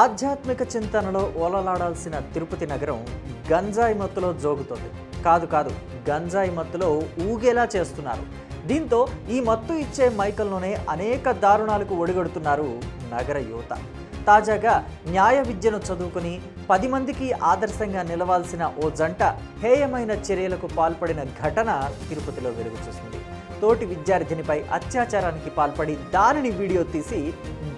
ఆధ్యాత్మిక చింతనలో ఓలలాడాల్సిన తిరుపతి నగరం గంజాయి మత్తులో జోగుతోంది. కాదు కాదు గంజాయి మత్తులో ఊగేలా చేస్తున్నారు. దీంతో ఈ మత్తు ఇచ్చే మైకల్లోనే అనేక దారుణాలకు ఒడిగడుతున్నారు నగర యువత. తాజాగా న్యాయ విద్యను చదువుకుని పది మందికి ఆదర్శంగా నిలవాల్సిన ఓ జంట హేయమైన చర్యలకు పాల్పడిన ఘటన తిరుపతిలో వెలుగు చూసింది. తోటి విద్యార్థినిపై అత్యాచారానికి పాల్పడి దానిని వీడియో తీసి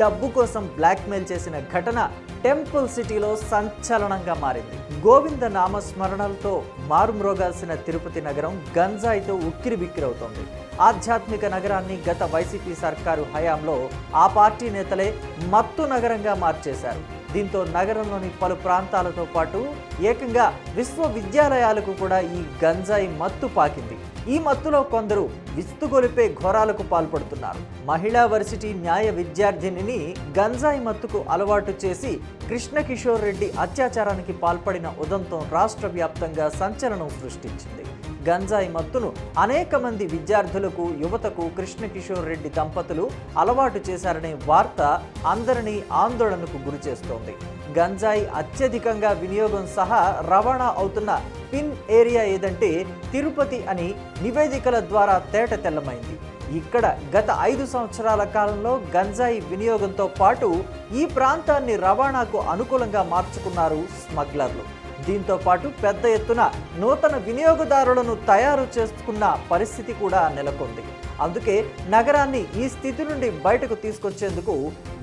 డబ్బు కోసం బ్లాక్మెయిల్ చేసిన ఘటన టెంపుల్ సిటీలో సంచలనంగా మారింది. గోవింద నామస్మరణలతో మారుమ్రోగాల్సిన తిరుపతి నగరం గంజాయితో ఉక్కిరిబిక్కిరవుతోంది ఆధ్యాత్మిక నగరాన్ని గత వైసీపీ సర్కారు హయాంలో ఆ పార్టీ నేతలే మత్తు నగరంగా మార్చేశారు. దీంతో నగరంలోని పలు ప్రాంతాలతో పాటు ఏకంగా విశ్వవిద్యాలయాలకు కూడా ఈ గంజాయి మత్తు పాకింది. ఈ మత్తులో కొందరు విస్తుగొలిపే ఘోరాలకు పాల్పడుతున్నారు. మహిళా వర్సిటీ న్యాయ విద్యార్థినిని గంజాయి మత్తుకు అలవాటు చేసి కృష్ణ కిషోర్ రెడ్డి అత్యాచారానికి పాల్పడిన ఉదంతం రాష్ట్ర వ్యాప్తంగా సంచలనం సృష్టించింది. గంజాయి మత్తును అనేక మంది విద్యార్థులకు యువతకు కృష్ణ కిషోర్ రెడ్డి దంపతులు అలవాటు చేశారనే వార్త అందరినీ ఆందోళనకు గురిచేస్తోంది గంజాయి అత్యధికంగా వినియోగం సహా రవాణా అవుతున్న పిన్ ఏరియా ఏదంటే తిరుపతి అని నివేదికల ద్వారా తేట తెల్లమైంది. ఇక్కడ గత ఐదు సంవత్సరాల కాలంలో గంజాయి వినియోగంతో పాటు ఈ ప్రాంతాన్ని రవాణాకు అనుకూలంగా మార్చుకున్నారు స్మగ్లర్లు. దీంతో పాటు పెద్ద ఎత్తున నూతన వినియోగదారులను తయారు చేసుకున్న పరిస్థితి కూడా నెలకొంది. అందుకే నగరాన్ని ఈ స్థితి నుండి బయటకు తీసుకొచ్చేందుకు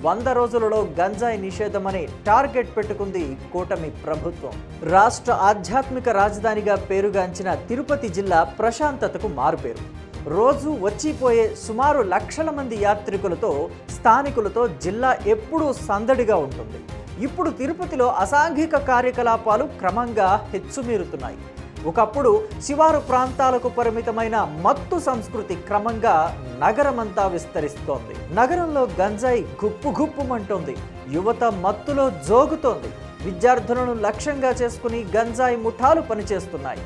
వంద రోజులలో గంజాయి నిషేధమని టార్గెట్ పెట్టుకుంది కూటమి ప్రభుత్వం. రాష్ట్ర ఆధ్యాత్మిక రాజధానిగా పేరుగాంచిన తిరుపతి జిల్లా ప్రశాంతతకు మారుపేరు. రోజు వచ్చిపోయే సుమారు లక్షల మంది యాత్రికులతో స్థానికులతో జిల్లా ఎప్పుడూ సందడిగా ఉంటుంది. ఇప్పుడు తిరుపతిలో అసాంఘిక కార్యకలాపాలు క్రమంగా హెచ్చుమీరుతున్నాయి. ఒకప్పుడు శివారు ప్రాంతాలకు పరిమితమైన మత్తు సంస్కృతి క్రమంగా నగరమంతా విస్తరిస్తోంది. నగరంలో గంజాయి గుప్పు గుప్పుమంటోంది. యువత మత్తులో జోగుతోంది. విద్యార్థులను లక్ష్యంగా చేసుకుని గంజాయి ముఠాలు పనిచేస్తున్నాయి.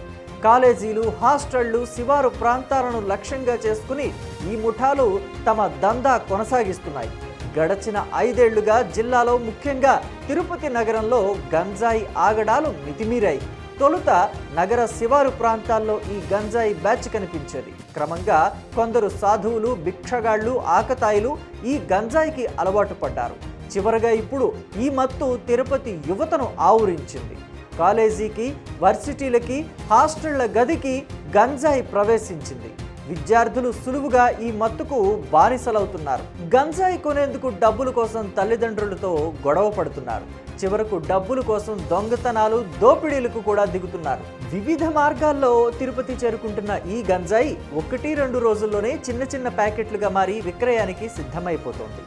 కాలేజీలు హాస్టళ్ళు శివారు ప్రాంతాలను లక్ష్యంగా చేసుకుని ఈ ముఠాలు తమ దందా కొనసాగిస్తున్నాయి. గడచిన ఐదేళ్ళుగా జిల్లాలో ముఖ్యంగా తిరుపతి నగరంలో గంజాయి ఆగడాలు మితిమీరాయి. తొలుత నగర శివారు ప్రాంతాల్లో ఈ గంజాయి బ్యాచ్ కనిపించేది. క్రమంగా కొందరు సాధువులు భిక్షగాళ్ళు ఆకతాయిలు ఈ గంజాయికి అలవాటు పడ్డారు. చివరగా ఇప్పుడు ఈ మత్తు తిరుపతి యువతను ఆవురించింది. కాలేజీకి వర్సిటీలకి హాస్టళ్ళ గదికి గంజాయి ప్రవేశించింది. విద్యార్థులు సులువుగా ఈ మత్తుకు బానిసలవుతున్నారు. గంజాయి కొనేందుకు డబ్బుల కోసం తల్లిదండ్రులతో గొడవ పడుతున్నారు. చివరకు డబ్బుల కోసం దొంగతనాలు దోపిడీలకు కూడా దిగుతున్నారు. వివిధ మార్గాల్లో తిరుపతి చేరుకుంటున్న ఈ గంజాయి ఒకటి రెండు రోజుల్లోనే చిన్న చిన్న ప్యాకెట్లుగా మారి విక్రయానికి సిద్ధమైపోతుంది.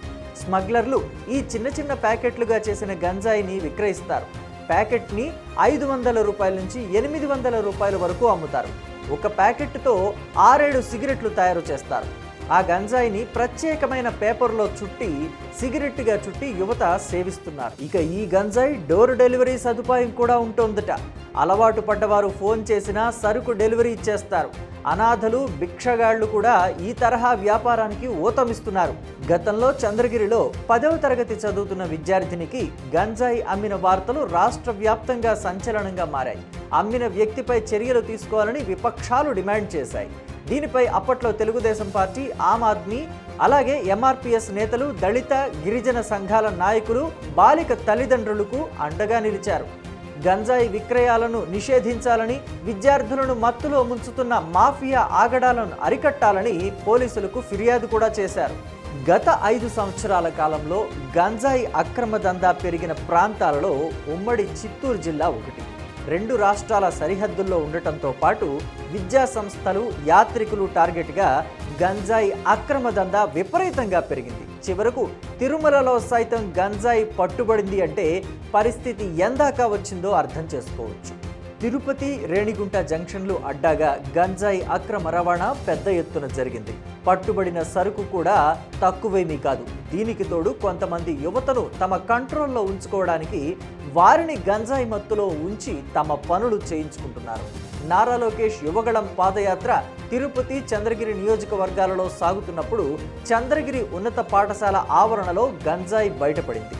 స్మగ్లర్లు ఈ చిన్న చిన్న ప్యాకెట్లుగా చేసిన గంజాయిని విక్రయిస్తారు. ప్యాకెట్ని ఐదు వందల రూపాయల నుంచి ఎనిమిది వందల రూపాయల వరకు అమ్ముతారు. ఒక ప్యాకెట్తో ఆరేడు సిగరెట్లు తయారు చేస్తారు. ఆ గంజాయిని ప్రత్యేకమైన పేపర్లో చుట్టి సిగరెట్గా చుట్టి యువత సేవిస్తున్నారు. ఇక ఈ గంజాయి డోర్ డెలివరీ సదుపాయం కూడా ఉంటోందట. అలవాటు పడ్డవారు ఫోన్ చేసినా సరుకు డెలివరీ ఇచ్చేస్తారు. అనాథలు భిక్షగాళ్ళు కూడా ఈ తరహా వ్యాపారానికి ఊతమిస్తున్నారు. గతంలో చంద్రగిరిలో పదవ తరగతి చదువుతున్న విద్యార్థినికి గంజాయి అమ్మిన వార్తలు రాష్ట్ర వ్యాప్తంగా సంచలనంగా మారాయి. అమ్మిన వ్యక్తిపై చర్యలు తీసుకోవాలని విపక్షాలు డిమాండ్ చేశాయి. దీనిపై అప్పట్లో తెలుగుదేశం పార్టీ ఆమ్ ఆద్మీ అలాగే ఎంఆర్పిఎస్ నేతలు దళిత గిరిజన సంఘాల నాయకులు బాలిక తల్లిదండ్రులకు అండగా నిలిచారు. గంజాయి విక్రయాలను నిషేధించాలని విద్యార్థులను మత్తులో ముంచుతున్న మాఫియా ఆగడాలను అరికట్టాలని పోలీసులకు ఫిర్యాదు కూడా చేశారు. గత ఐదు సంవత్సరాల కాలంలో గంజాయి అక్రమ దందా పెరిగిన ప్రాంతాలలో ఉమ్మడి చిత్తూరు జిల్లా ఒకటి. రెండు రాష్ట్రాల సరిహద్దుల్లో ఉండటంతో పాటు విద్యా సంస్థలు యాత్రికులు టార్గెట్గా గంజాయి అక్రమ దందా విపరీతంగా పెరిగింది. చివరకు తిరుమలలో సైతం గంజాయి పట్టుబడింది అంటే పరిస్థితి ఎందాక వచ్చిందో అర్థం చేసుకోవచ్చు. తిరుపతి రేణిగుంట జంక్షన్లు అడ్డాగా గంజాయి అక్రమ రవాణా పెద్ద ఎత్తున జరిగింది. పట్టుబడిన సరుకు కూడా తక్కువేమీ కాదు. దీనికి తోడు కొంతమంది యువతను తమ కంట్రోల్లో ఉంచుకోవడానికి వారిని గంజాయి మత్తులో ఉంచి తమ పనులు చేయించుకుంటున్నారు. నారా లోకేష్ యువగళం పాదయాత్ర తిరుపతి చంద్రగిరి నియోజకవర్గాలలో సాగుతున్నప్పుడు చంద్రగిరి ఉన్నత పాఠశాల ఆవరణలో గంజాయి బయటపడింది.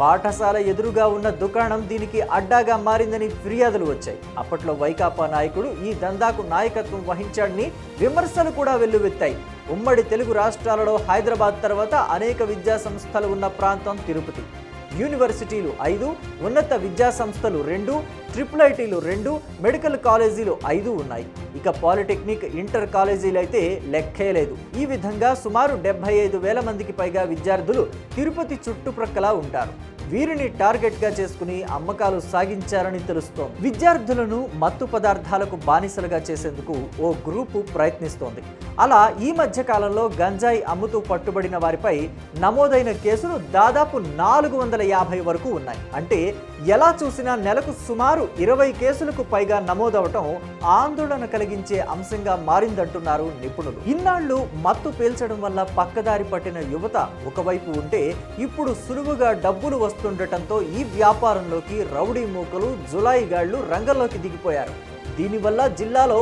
పాఠశాల ఎదురుగా ఉన్న దుకాణం దీనికి అడ్డాగా మారిందని ఫిర్యాదులు వచ్చాయి. అప్పట్లో వైకాపా నాయకుడు ఈ దందాకు నాయకత్వం వహించాడని విమర్శలు కూడా వెల్లువెత్తాయి. ఉమ్మడి తెలుగు రాష్ట్రాలలో హైదరాబాద్ తర్వాత అనేక విద్యా సంస్థలు ఉన్న ప్రాంతం తిరుపతి. యూనివర్సిటీలు ఐదు ఉన్నత విద్యా సంస్థలు రెండు ట్రిపుల్ ఐటీలు రెండు మెడికల్ కాలేజీలు ఐదు ఉన్నాయి. ఇక పాలిటెక్నిక్ ఇంటర్ కాలేజీలు అయితే లెక్కే లేదు. ఈ విధంగా సుమారు డెబ్బై ఐదు వేల మందికి పైగా విద్యార్థులు తిరుపతి చుట్టుప్రక్కల ఉంటారు. వీరిని టార్గెట్గా చేసుకుని అమ్మకాలు సాగించారని తెలుస్తోంది. విద్యార్థులను మత్తు పదార్థాలకు బానిసలుగా చేసేందుకు ఓ గ్రూపు ప్రయత్నిస్తోంది. అలా ఈ మధ్య కాలంలో గంజాయి అమ్ముతూ పట్టుబడిన వారిపై నమోదైన కేసులు దాదాపు నాలుగు వందల యాభై వరకు ఉన్నాయి. అంటే ఎలా చూసినా నెలకు సుమారు ఇరవై కేసులకు పైగా నమోదవటం ఆందోళన కలిగించే అంశంగా మారిందంటున్నారు నిపుణులు. ఇన్నాళ్ళు మత్తు పీల్చడం వల్ల పక్కదారి పట్టిన యువత ఒకవైపు ఉంటే ఇప్పుడు సులువుగా డబ్బులు వస్తుండటంతో ఈ వ్యాపారంలోకి రౌడీ మూకలు జులాయిగాళ్ళు రంగంలోకి దిగిపోయారు. దీనివల్ల జిల్లాలో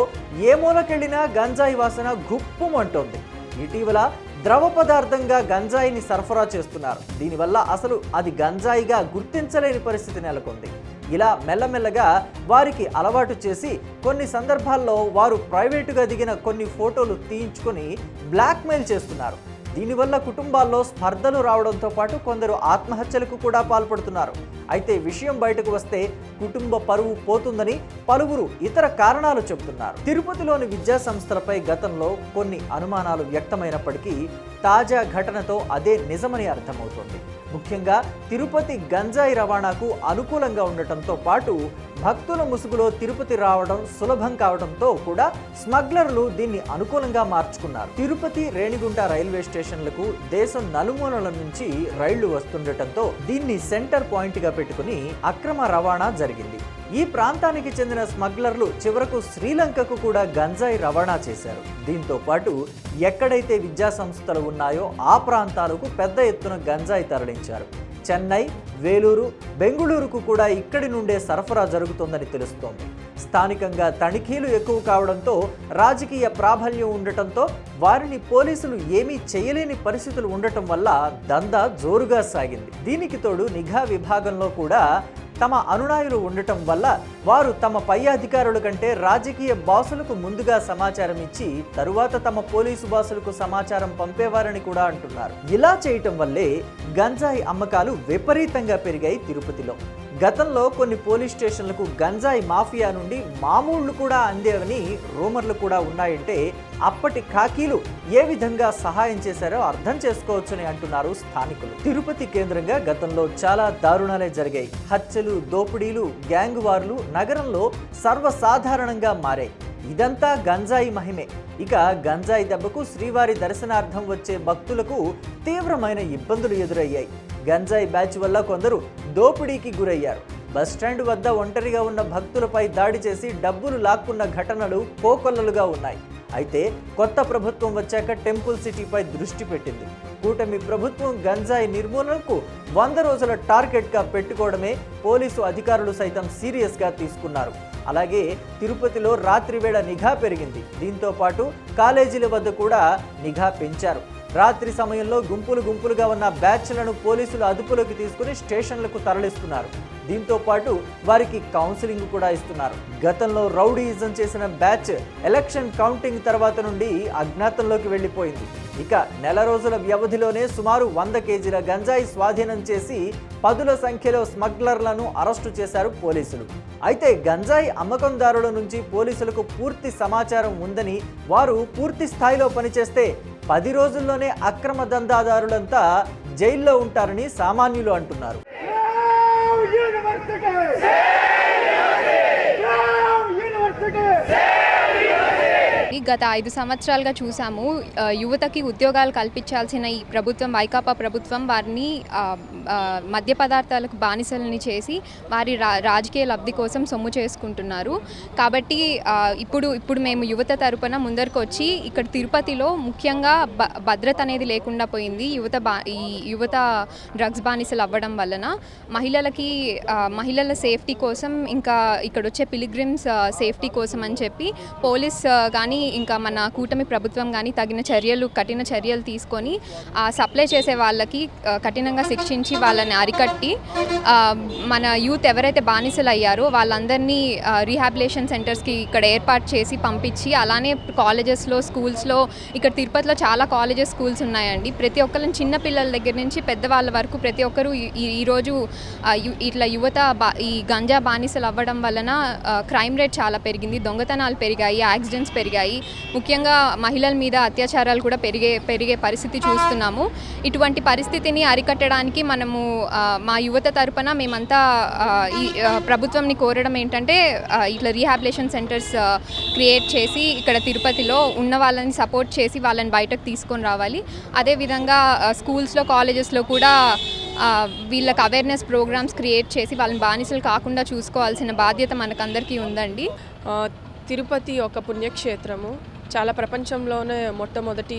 ఏ మూలకెళ్ళినా గంజాయి వాసన గుప్పుమంటోంది. ఇటీవల ద్రవ పదార్థంగా గంజాయిని సరఫరా చేస్తున్నారు. దీనివల్ల అసలు అది గంజాయిగా గుర్తించలేని పరిస్థితి నెలకొంది. ఇలా మెల్లమెల్లగా వారికి అలవాటు చేసి కొన్ని సందర్భాల్లో వారు ప్రైవేటుగా దిగిన కొన్ని ఫోటోలు తీయించుకొని బ్లాక్మెయిల్ చేస్తున్నారు. దీనివల్ల కుటుంబాల్లో స్పర్ధలు రావడంతో పాటు కొందరు ఆత్మహత్యలకు కూడా పాల్పడుతున్నారు. అయితే విషయం బయటకు వస్తే కుటుంబ పరువు పోతుందని పలువురు ఇతర కారణాలు చెబుతున్నారు. తిరుపతిలోని విద్యా సంస్థలపై గతంలో కొన్ని అనుమానాలు వ్యక్తమైనప్పటికీ తాజా ఘటనతో అదే నిజమని అర్థమవుతోంది. ముఖ్యంగా తిరుపతి గంజాయి రవాణాకు అనుకూలంగా ఉండటంతో పాటు భక్తుల ముసుగులో తిరుపతి రావడం సులభం కావడంతో కూడా స్మగ్లర్లు దీన్ని అనుకూలంగా మార్చుకున్నారు. తిరుపతి రేణిగుంట రైల్వే స్టేషన్లకు దేశం నలుమూలల నుంచి రైళ్ళు వస్తుండటంతో దీన్ని సెంటర్ పాయింట్గా పెట్టుకుని అక్రమ రవాణా జరిగింది. ఈ ప్రాంతానికి చెందిన స్మగ్లర్లు చివరకు శ్రీలంకకు కూడా గంజాయి రవాణా చేశారు. దీంతో పాటు ఎక్కడైతే విద్యా సంస్థలు ఉన్నాయో ఆ ప్రాంతాలకు పెద్ద ఎత్తున గంజాయి తరలించారు. చెన్నై వేలూరు బెంగుళూరుకు కూడా ఇక్కడి నుండే సరఫరా జరుగుతోందని తెలుస్తోంది. స్థానికంగా తనిఖీలు ఎక్కువ కావడంతో రాజకీయ ప్రాబల్యం ఉండటంతో వారిని పోలీసులు ఏమీ చేయలేని పరిస్థితులు ఉండటం వల్ల దందా జోరుగా సాగింది. దీనికి తోడు నిఘా విభాగంలో కూడా తమ అనునాయులు ఉండటం వల్ల వారు తమ పై అధికారుల కంటే రాజకీయ బాసులకు ముందుగా సమాచారం ఇచ్చి తరువాత తమ పోలీసు బాసులకు సమాచారం పంపేవారని కూడా అంటున్నారు. ఇలా చేయటం వల్లే గంజాయి అమ్మకాలు విపరీతంగా పెరిగాయి తిరుపతిలో. గతంలో కొన్ని పోలీస్ స్టేషన్లకు గంజాయి మాఫియా నుండి మామూళ్ళు కూడా అందేవని రూమర్లు కూడా ఉన్నాయంటే అప్పటి ఖాకీలు ఏ విధంగా సహాయం చేశారో అర్థం చేసుకోవచ్చని అంటున్నారు స్థానికులు. తిరుపతి కేంద్రంగా గతంలో చాలా దారుణాలే జరిగాయి. హత్యలు దోపిడీలు గ్యాంగ్ వార్లు నగరంలో సర్వసాధారణంగా మారాయి. ఇదంతా గంజాయి మహిమే. ఇక గంజాయి దెబ్బకు శ్రీవారి దర్శనార్థం వచ్చే భక్తులకు తీవ్రమైన ఇబ్బందులు ఎదురయ్యాయి. గంజాయి బ్యాచ్ వల్ల కొందరు దోపిడీకి గురయ్యారు. బస్ స్టాండ్ వద్ద ఒంటరిగా ఉన్న భక్తులపై దాడి చేసి డబ్బులు లాక్కున్న ఘటనలు కోకొల్లలుగా ఉన్నాయి. అయితే కొత్త ప్రభుత్వం వచ్చాక టెంపుల్ సిటీపై దృష్టి పెట్టింది. కూటమి ప్రభుత్వం గంజాయి నిర్మూలనకు వంద రోజుల టార్గెట్గా పెట్టుకోవడమే పోలీసు అధికారులు సైతం సీరియస్గా తీసుకున్నారు. అలాగే తిరుపతిలో రాత్రివేళ నిఘా పెరిగింది. దీంతో పాటు కాలేజీల వద్ద కూడా నిఘా పెంచారు. రాత్రి సమయంలో గుంపులు గుంపులుగా ఉన్న బ్యాచ్లను పోలీసులు అదుపులోకి తీసుకుని స్టేషన్లకు తరలిస్తున్నారు. దీంతో పాటు వారికి కౌన్సిలింగ్ కూడా ఇస్తున్నారు. గతంలో రౌడీయిజం చేసిన బ్యాచ్ ఎలక్షన్ కౌంటింగ్ తర్వాత నుండి అజ్ఞాతంలోకి వెళ్ళిపోయింది. ఇక నెల రోజుల వ్యవధిలోనే సుమారు వంద కేజీల గంజాయి స్వాధీనం చేసి పదుల సంఖ్యలో స్మగ్లర్లను అరెస్టు చేశారు పోలీసులు. అయితే గంజాయి అమ్మకందారుల నుంచి పోలీసులకు పూర్తి సమాచారం ఉందని వారు పూర్తి స్థాయిలో పనిచేస్తే పది రోజుల్లోనే అక్రమ దందాదారులంతా జైల్లో ఉంటారని సామాన్యులు అంటున్నారు. గత ఐదు సంవత్సరాలుగా చూసాము యువతకి ఉద్యోగాలు కల్పించాల్సిన ఈ ప్రభుత్వం వైకాపా ప్రభుత్వం వారిని మద్య పదార్థాలకు బానిసలని చేసి వారి రా రాజకీయ లబ్ధి కోసం సొమ్ము చేసుకుంటున్నారు. కాబట్టి ఇప్పుడు ఇప్పుడు మేము యువత తరపున ముందరకు వచ్చి ఇక్కడ తిరుపతిలో ముఖ్యంగా భ భద్రత అనేది లేకుండా పోయింది. యువత బా ఈ యువత డ్రగ్స్ బానిసలు అవ్వడం వలన మహిళలకి మహిళల సేఫ్టీ కోసం ఇంకా ఇక్కడ వచ్చే పిలిగ్రిమ్స్ సేఫ్టీ కోసం అని చెప్పి పోలీస్ కానీ ఇంకా మన కూటమి ప్రభుత్వం కానీ తగిన చర్యలు కఠిన చర్యలు తీసుకొని ఆ సప్లై చేసే వాళ్ళకి కఠినంగా శిక్షించి వాళ్ళని అరికట్టి మన యూత్ ఎవరైతే బానిసలు అయ్యారో వాళ్ళందరినీ రీహాబిలేషన్ సెంటర్స్కి ఇక్కడ ఏర్పాటు చేసి పంపించి అలానే కాలేజెస్లో స్కూల్స్లో ఇక్కడ తిరుపతిలో చాలా కాలేజెస్ స్కూల్స్ ఉన్నాయండి. ప్రతి ఒక్కరిని చిన్న పిల్లల దగ్గర నుంచి పెద్దవాళ్ళ వరకు ప్రతి ఒక్కరూ ఈ- ఈరోజు ఇట్లా యువత బా ఈ గంజా బానిసలు అవ్వడం వలన క్రైమ్ రేట్ చాలా పెరిగింది. దొంగతనాలు పెరిగాయి యాక్సిడెంట్స్ పెరిగాయి. ముఖ్యంగా మహిళల మీద అత్యాచారాలు కూడా పెరిగే పెరిగే పరిస్థితి చూస్తున్నాము. ఇటువంటి పరిస్థితిని అరికట్టడానికి మనము మా యువత తరపున మేమంతా ఈ ప్రభుత్వంని కోరడం ఏంటంటే ఇట్లా రీహాబిలేషన్ సెంటర్స్ క్రియేట్ చేసి ఇక్కడ తిరుపతిలో ఉన్న వాళ్ళని సపోర్ట్ చేసి వాళ్ళని బయటకు తీసుకొని రావాలి. అదేవిధంగా స్కూల్స్లో కాలేజెస్లో కూడా వీళ్ళకి అవేర్నెస్ ప్రోగ్రామ్స్ క్రియేట్ చేసి వాళ్ళని బానిసలు కాకుండా చూసుకోవాల్సిన బాధ్యత మనకందరికీ ఉందండి. తిరుపతి ఒక పుణ్యక్షేత్రము. చాలా ప్రపంచంలోనే మొట్టమొదటి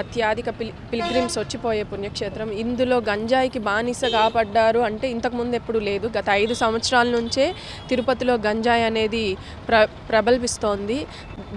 అత్యధిక పిల్ పిల్గ్రిమ్స్ వచ్చిపోయే పుణ్యక్షేత్రం. ఇందులో గంజాయికి బానిస కాపడ్డారు అంటే ఇంతకుముందు ఎప్పుడు లేదు. గత ఐదు సంవత్సరాల నుంచే తిరుపతిలో గంజాయి అనేది ప్ర ప్రబల్పిస్తోంది.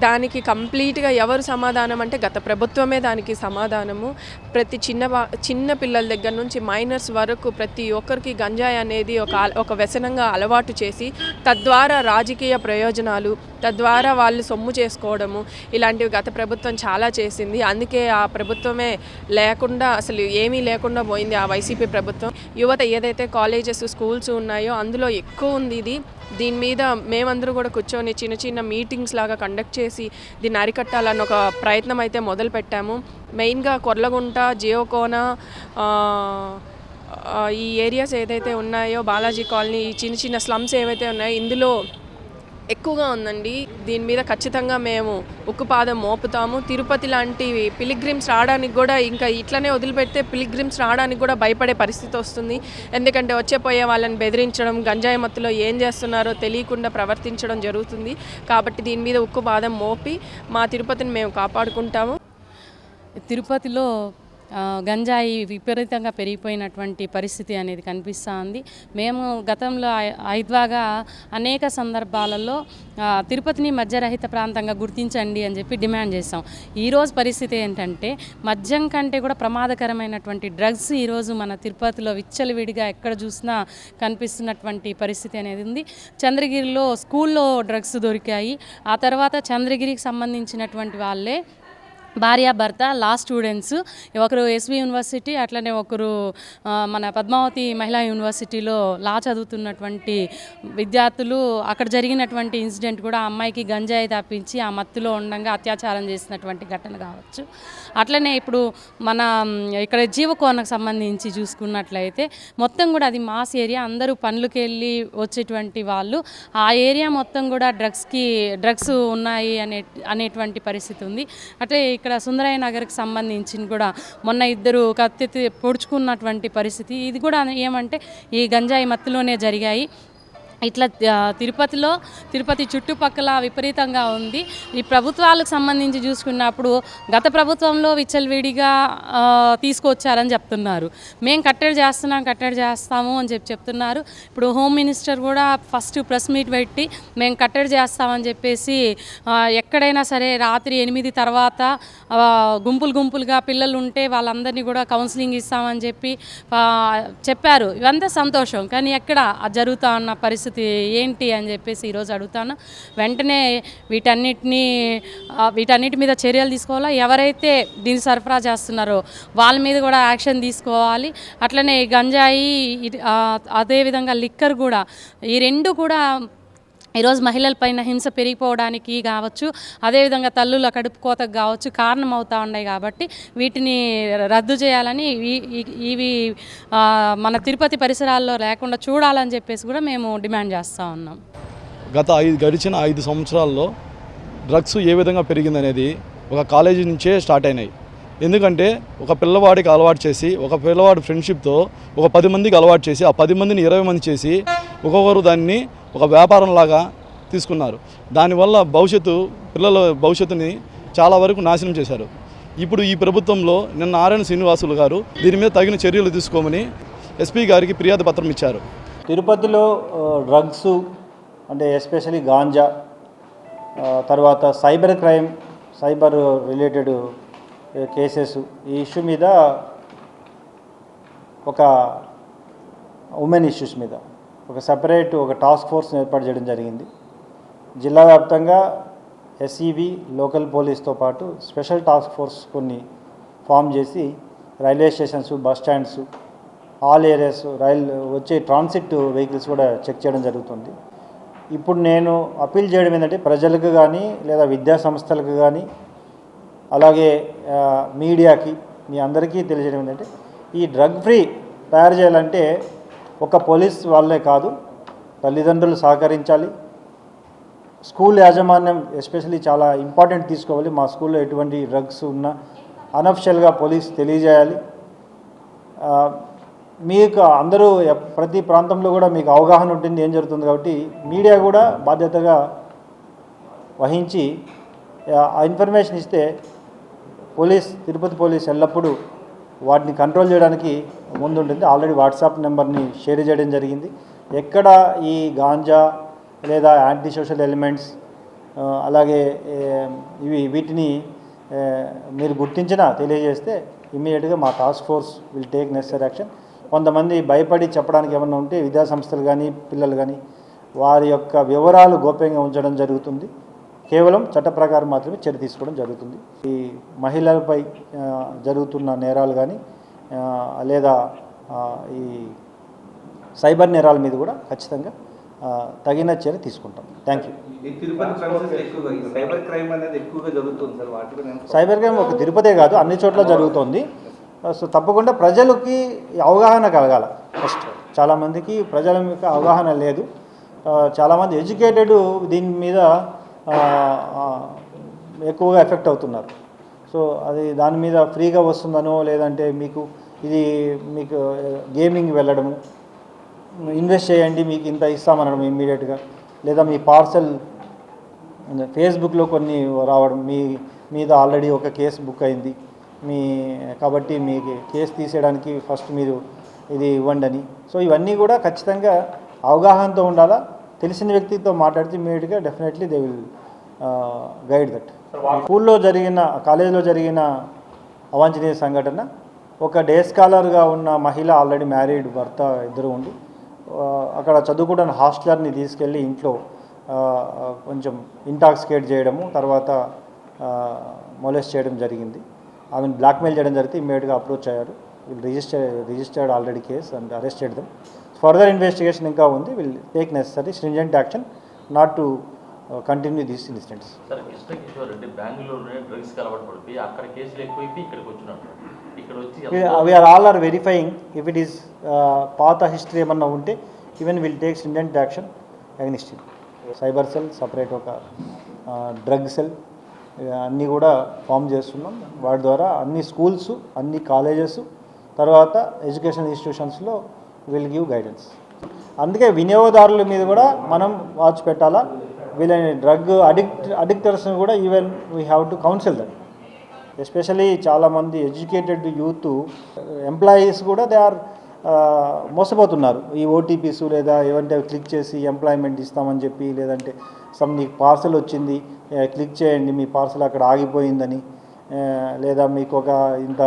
దానికి కంప్లీట్గా ఎవరు సమాధానం అంటే గత ప్రభుత్వమే దానికి సమాధానము. ప్రతి చిన్న చిన్న పిల్లల దగ్గర నుంచి మైనర్స్ వరకు ప్రతి ఒక్కరికి గంజాయి అనేది ఒక ఒక వ్యసనంగా అలవాటు చేసి తద్వారా రాజకీయ ప్రయోజనాలు తద్వారా వాళ్ళు సొమ్ము చేసుకోవడము ఇలా ఇలాంటివి గత ప్రభుత్వం చాలా చేసింది. అందుకే ఆ ప్రభుత్వమే లేకుండా అసలు ఏమీ లేకుండా పోయింది ఆ వైసీపీ ప్రభుత్వం. యువత ఏదైతే కాలేజెస్ స్కూల్స్ ఉన్నాయో అందులో ఎక్కువ ఉంది ఇది. దీని మీద మేమందరూ కూడా కూర్చొని చిన్న చిన్న మీటింగ్స్ లాగా కండక్ట్ చేసి దీన్ని అరికట్టాలన్న ఒక ప్రయత్నం అయితే మొదలు పెట్టాము. మెయిన్గా కొర్లగుంట జియోకోన ఈ ఏరియాస్ ఏదైతే ఉన్నాయో బాలాజీ కాలనీ ఈ చిన్న చిన్న స్లమ్స్ ఏవైతే ఉన్నాయో ఇందులో ఎక్కువగా ఉందండి. దీని మీద ఖచ్చితంగా మేము ఉక్కుపాదం మోపుతాము. తిరుపతి లాంటి పిలిగ్రిమ్స్ రావడానికి కూడా ఇంకా ఇట్లనే వదిలిపెడితే పిలిగ్రిమ్స్ రావడానికి కూడా భయపడే పరిస్థితి వస్తుంది. ఎందుకంటే వచ్చే పోయే వాళ్ళని బెదిరించడం గంజాయి మత్తులో ఏం చేస్తున్నారో తెలియకుండా ప్రవర్తించడం జరుగుతుంది. కాబట్టి దీని మీద ఉక్కుపాదం మోపి మా తిరుపతిని మేము కాపాడుకుంటాము. తిరుపతిలో గంజాయి విపరీతంగా పెరిగిపోయినటువంటి పరిస్థితి అనేది కనిపిస్తూ ఉంది. మేము గతంలో ఐ- ఐద్వాగా అనేక సందర్భాలలో తిరుపతిని మద్యరహిత ప్రాంతంగా గుర్తించండి అని చెప్పి డిమాండ్ చేసాం ఈరోజు పరిస్థితి ఏంటంటే మద్యం కంటే కూడా ప్రమాదకరమైనటువంటి డ్రగ్స్ ఈరోజు మన తిరుపతిలో విచ్చలవిడిగా ఎక్కడ చూసినా కనిపిస్తున్నటువంటి పరిస్థితి అనేది ఉంది. చంద్రగిరిలో స్కూల్లో డ్రగ్స్ దొరికాయి. ఆ తర్వాత చంద్రగిరికి సంబంధించినటువంటి వాళ్ళే భార్య భర్త లా స్టూడెంట్స్ ఒకరు ఎస్వి యూనివర్సిటీ అట్లనే ఒకరు మన పద్మావతి మహిళా యూనివర్సిటీలో లా చదువుతున్నటువంటి విద్యార్థులు అక్కడ జరిగినటువంటి ఇన్సిడెంట్ కూడా ఆ అమ్మాయికి గంజాయి తప్పించి ఆ మత్తులో ఉండగా అత్యాచారం చేసినటువంటి ఘటన కావచ్చు. అట్లనే ఇప్పుడు మన ఇక్కడ జీవకోనకు సంబంధించి చూసుకున్నట్లయితే మొత్తం కూడా అది మాస్ ఏరియా అందరూ పనులకు వెళ్ళి వచ్చేటువంటి వాళ్ళు ఆ ఏరియా మొత్తం కూడా డ్రగ్స్కి డ్రగ్స్ ఉన్నాయి అనే అనేటువంటి పరిస్థితి ఉంది. అట్లే ఇక్కడ సుందరయ్య నగర్కి సంబంధించిన కూడా. మొన్న ఇద్దరు కత్తి పొడుచుకున్నటువంటి పరిస్థితి. ఇది కూడా ఏమంటే ఈ గంజాయి మత్తులోనే జరిగాయి. ఇట్లా తిరుపతిలో తిరుపతి చుట్టుపక్కల విపరీతంగా ఉంది. ఈ ప్రభుత్వాలకు సంబంధించి చూసుకున్నప్పుడు గత ప్రభుత్వంలో విచ్చలవిడిగా తీసుకొచ్చారని చెప్తున్నారు. మేము కట్టడి చేస్తున్నాం కట్టడి చేస్తాము అని చెప్పి చెప్తున్నారు. ఇప్పుడు హోమ్ మినిస్టర్ కూడా ఫస్ట్ ప్రెస్ మీట్ పెట్టి మేము కట్టడి చేస్తామని చెప్పేసి ఎక్కడైనా సరే రాత్రి ఎనిమిది తర్వాత గుంపులు గుంపులుగా పిల్లలు ఉంటే వాళ్ళందరినీ కూడా కౌన్సిలింగ్ ఇస్తామని చెప్పి చెప్పారు. ఇవంతా సంతోషం. కానీ ఎక్కడ జరుగుతా ఉన్న పరిస్థితి ఏంటి అని చెప్పేసి ఈరోజు అడుగుతాను. వెంటనే వీటన్నిటినీ వీటన్నిటి మీద చర్యలు తీసుకోవాలా? ఎవరైతే దీన్ని సరఫరా చేస్తున్నారో వాళ్ళ మీద కూడా యాక్షన్ తీసుకోవాలి. అట్లనే గంజాయి అదేవిధంగా లిక్కర్ కూడా ఈ రెండు కూడా ఈరోజు మహిళలపైన హింస పెరిగిపోవడానికి కావచ్చు అదేవిధంగా తల్లుల కడుపు కోతకు కావచ్చు కారణం అవుతా ఉన్నాయి కాబట్టి వీటిని రద్దు చేయాలని ఇవి మన తిరుపతి పరిసరాల్లో లేకుండా చూడాలని చెప్పేసి కూడా మేము డిమాండ్ చేస్తూ ఉన్నాం. గత ఐదు గడిచిన ఐదు సంవత్సరాల్లో డ్రగ్స్ ఏ విధంగా పెరిగిందనేది ఒక కాలేజీ నుంచే స్టార్ట్ అయినాయి. ఎందుకంటే ఒక పిల్లవాడికి అలవాటు చేసి ఒక పిల్లవాడి ఫ్రెండ్షిప్తో ఒక పది మందికి అలవాటు చేసి ఆ పది మందిని ఇరవై మంది చేసి ఒక్కొక్కరు దాన్ని ఒక వ్యాపారంలాగా తీసుకున్నారు. దానివల్ల భవిష్యత్తు పిల్లల భవిష్యత్తుని చాలా వరకు నాశనం చేశారు. ఇప్పుడు ఈ ప్రభుత్వంలో నిన్న నారాయణ శ్రీనివాసులు గారు దీని మీద తగిన చర్యలు తీసుకోమని ఎస్పీ గారికి ఫిర్యాదు పత్రం ఇచ్చారు. తిరుపతిలో డ్రగ్స్ అంటే ఎస్పెషలీ గాంజా తర్వాత cyber crime cyber related cases ఈ ఇష్యూ మీద ఒక ఉమెన్ ఇష్యూస్ మీద ఒక సపరేట్ ఒక టాస్క్ ఫోర్స్ ఏర్పాటు చేయడం జరిగింది. జిల్లా వ్యాప్తంగా ఎస్ఈబి లోకల్ పోలీస్తో పాటు స్పెషల్ టాస్క్ ఫోర్స్ కొన్ని ఫామ్ చేసి railway stations bus stands all areas rail వచ్చే ట్రాన్సిట్ వెహికల్స్ కూడా చెక్ చేయడం జరుగుతుంది. ఇప్పుడు నేను అప్పీల్ చేయడం ఏంటంటే ప్రజలకు కానీ లేదా విద్యా సంస్థలకు కానీ అలాగే మీడియాకి మీ అందరికీ తెలియజేయడం ఏంటంటే ఈ డ్రగ్ ఫ్రీ తయారు చేయాలంటే ఒక పోలీస్ వాళ్ళే కాదు తల్లిదండ్రులు సహకరించాలి. స్కూల్ యాజమాన్యం ఎస్పెషల్లీ చాలా ఇంపార్టెంట్ తీసుకోవాలి. మా స్కూల్లో ఎటువంటి డ్రగ్స్ ఉన్నా అనఫిషియల్గా పోలీస్ తెలియజేయాలి. మీకు అందరూ ప్రతి ప్రాంతంలో కూడా మీకు అవగాహన ఉంటుంది ఏం జరుగుతుంది కాబట్టి మీడియా కూడా బాధ్యతగా వహించి ఆ ఇన్ఫర్మేషన్ ఇస్తే పోలీస్ తిరుపతి పోలీస్ ఎల్లప్పుడూ వాటిని కంట్రోల్ చేయడానికి ముందుంటుంది. ఆల్రెడీ వాట్సాప్ నెంబర్ని షేర్ చేయడం జరిగింది. ఎక్కడ ఈ గాంజా లేదా యాంటీ సోషల్ ఎలిమెంట్స్ అలాగే ఇవి వీటిని మీరు గుర్తించినా తెలియజేస్తే ఇమ్మీడియట్గా మా task force will take necessary action కొంతమంది భయపడి చెప్పడానికి ఏమన్నా ఉంటే విద్యా సంస్థలు కానీ పిల్లలు కానీ వారి యొక్క వివరాలు గోప్యంగా ఉంచడం జరుగుతుంది. కేవలం చట్ట ప్రకారం మాత్రమే చర్య తీసుకోవడం జరుగుతుంది. ఈ మహిళలపై జరుగుతున్న నేరాలు కానీ లేదా ఈ సైబర్ నేరాల మీద కూడా ఖచ్చితంగా తగిన చర్య తీసుకుంటాం. థ్యాంక్ యూ సైబర్ క్రైమ్ ఒక తిరుపతే కాదు అన్ని చోట్ల జరుగుతోంది. సో తప్పకుండా ప్రజలకి అవగాహన కలగాల ఫస్ట్. చాలామందికి ప్రజల మీద అవగాహన లేదు. చాలామంది ఎడ్యుకేటెడ్ దీని మీద ఎక్కువగా ఎఫెక్ట్ అవుతున్నారు. సో అది దాని మీద ఫ్రీగా వస్తుందనో లేదంటే మీకు ఇది మీకు గేమింగ్ వెళ్ళడము ఇన్వెస్ట్ చేయండి మీకు ఇంత ఇస్తామనడం ఇమ్మీడియట్గా లేదా మీ పార్సల్ ఫేస్బుక్లో కొన్ని రావడం మీ మీద ఆల్రెడీ ఒక కేసు బుక్ అయింది. మీ కాబట్టి మీకు కేసు తీసేయడానికి ఫస్ట్ మీరు ఇది ఇవ్వండి అని. సో ఇవన్నీ కూడా ఖచ్చితంగా అవగాహనతో ఉండాలా? తెలిసిన వ్యక్తితో మాట్లాడితే ఇమ్మీడియట్గా definitely they will guide that స్కూల్లో జరిగిన కాలేజీలో జరిగిన అవాంఛనీయ సంఘటన ఒక డే స్కాలర్గా ఉన్న మహిళ ఆల్రెడీ మ్యారీడ్ భర్త ఇద్దరు ఉండి అక్కడ చదువుకుంటున్న హాస్టలర్ని తీసుకెళ్ళి ఇంట్లో కొంచెం ఇంటాక్సికేట్ చేయడము తర్వాత మొలెస్ట్ చేయడం జరిగింది. ఆమెను బ్లాక్మెయిల్ చేయడం జరిగితే ఇమ్మీడియట్గా అప్రోచ్ అయ్యారు. Will register registered already case and arrest చేయడం ఫర్దర్ ఇన్వెస్టిగేషన్ ఇంకా ఉంది. Will take necessary stringent action not to continue these incidents sir Krishnakishore Reddy డ్రగ్స్కి అలవాటు పడిపోయి అక్కడ కేసులు ఎక్కువైపోయి ఇక్కడికి వచ్చినట్టు ఇక్కడ వచ్చి we're all are verifying if it is పాత హిస్టరీ ఏమన్నా ఉంటే even will take student action against cyber cell separate ఒక డ్రగ్ సెల్ అన్నీ కూడా ఫామ్ చేస్తున్నాం. వాటి ద్వారా అన్ని స్కూల్స్ అన్ని కాలేజెస్ తర్వాత ఎడ్యుకేషన్ ఇన్స్టిట్యూషన్స్లో విల్ గివ్ గైడెన్స్ అందుకే వినియోగదారుల మీద కూడా మనం వాచ్ పెట్టాలా? వీళ్ళని డ్రగ్ అడిక్ట్ అడిక్టర్స్ని కూడా even we have to counsel that especially చాలామంది ఎడ్యుకేటెడ్ యూత్ ఎంప్లాయీస్ కూడా దే ఆర్ మోసపోతున్నారు. ఈ ఓటీపీస్ లేదా ఏమంటే క్లిక్ చేసి ఎంప్లాయ్మెంట్ ఇస్తామని చెప్పి లేదంటే సమ్ నీకు పార్సల్ వచ్చింది క్లిక్ చేయండి మీ పార్సల్ అక్కడ ఆగిపోయిందని లేదా మీకు ఒక ఇంత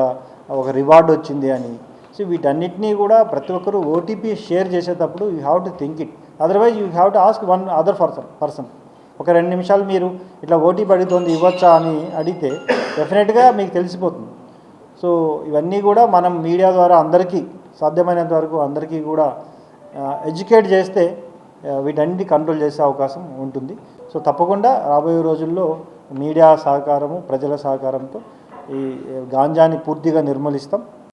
ఒక రివార్డ్ వచ్చింది అని. సో వీటన్నిటినీ కూడా ప్రతి ఒక్కరు ఓటీపీ షేర్ చేసేటప్పుడు you have to think it. Otherwise you have to ask one other person person. ఒక రెండు నిమిషాలు మీరు ఇట్లా ఓటీపీ అడుగుతుంది ఇవ్వచ్చా అని అడిగితే డెఫినెట్గా మీకు తెలిసిపోతుంది. సో ఇవన్నీ కూడా మనం మీడియా ద్వారా అందరికీ సాధ్యమైనంత వరకు అందరికీ కూడా ఎడ్యుకేట్ చేస్తే వీటన్నిటి కంట్రోల్ చేసే అవకాశం ఉంటుంది. సో తప్పకుండా రాబోయే రోజుల్లో మీడియా సహకారము ప్రజల సహకారంతో ఈ గాంజాని పూర్తిగా నిర్మూలిస్తాం.